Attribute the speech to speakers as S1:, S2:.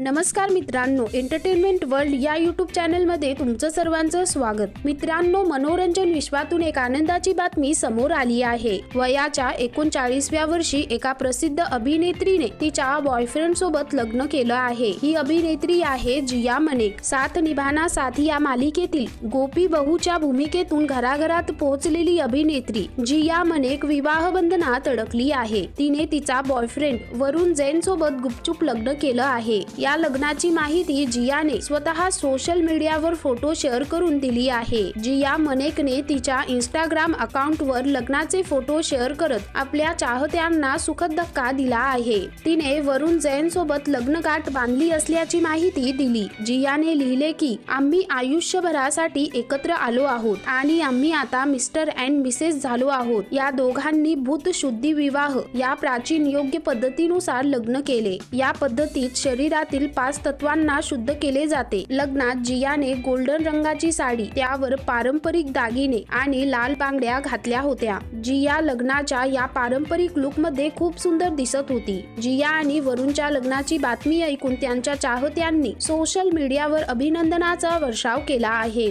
S1: नमस्कार मित्रांनो entertainment world या यूट्यूब चॅनलमध्ये तुमचं सर्वांचं स्वागत. मित्रांनो मनोरंजन विश्वातून एक आनंदाची बातमी समोर आली आहे. वयाच्या एकोणचाळीसव्या वर्षी एका प्रसिद्ध अभिनेत्रीने तिच्या बॉयफ्रेंड सोबत लग्न केलं आहे. ही अभिनेत्री आहे जिया मनेक. साथ निभाना साथी या मालिकेतील गोपी बहुच्या भूमिकेतून घराघरात पोहोचलेली अभिनेत्री जिया मनेक विवाह बंधनात अडकली आहे. तिने तिचा बॉयफ्रेंड वरुण जैन सोबत गुपचूप लग्न केलं आहे. या लग्नाची माहिती जियाने स्वतः सोशल मीडियावर फोटो शेअर करून दिली आहे. जिया मनेकने तिच्या इंस्टाग्राम अकाउंटवर लग्नाचे फोटो शेअर करत आपल्या चाहत्यांना सुखद धक्का दिला आहे. तिने वरुण जैन सोबत लग्नगाठ बांधली असल्याची माहिती दिली. जियाने लिहिले की आम्ही आयुष्यभरासाठी एकत्र आलो आहोत आणि आम्ही आता मिस्टर अँड मिसेस झालो आहोत. या दोघांनी भूत शुद्धी विवाह या प्राचीन योग्य पद्धतीनुसार लग्न केले. या पद्धतीत शरीरात शरीरातील पाच तत्वांना शुद्ध केले जाते. लग्नात जियाने गोल्डन रंगाची साडी त्यावर पारंपरिक दागिने आणि लाल बांगड्या घातल्या होत्या. जिया लग्नाच्या या पारंपरिक लुकमध्ये खूप सुंदर दिसत होती. जिया आणि वरुणच्या लग्नाची बातमी ऐकून त्यांच्या चाहत्यांनी सोशल मीडियावर अभिनंदनाचा वर्षाव केला आहे.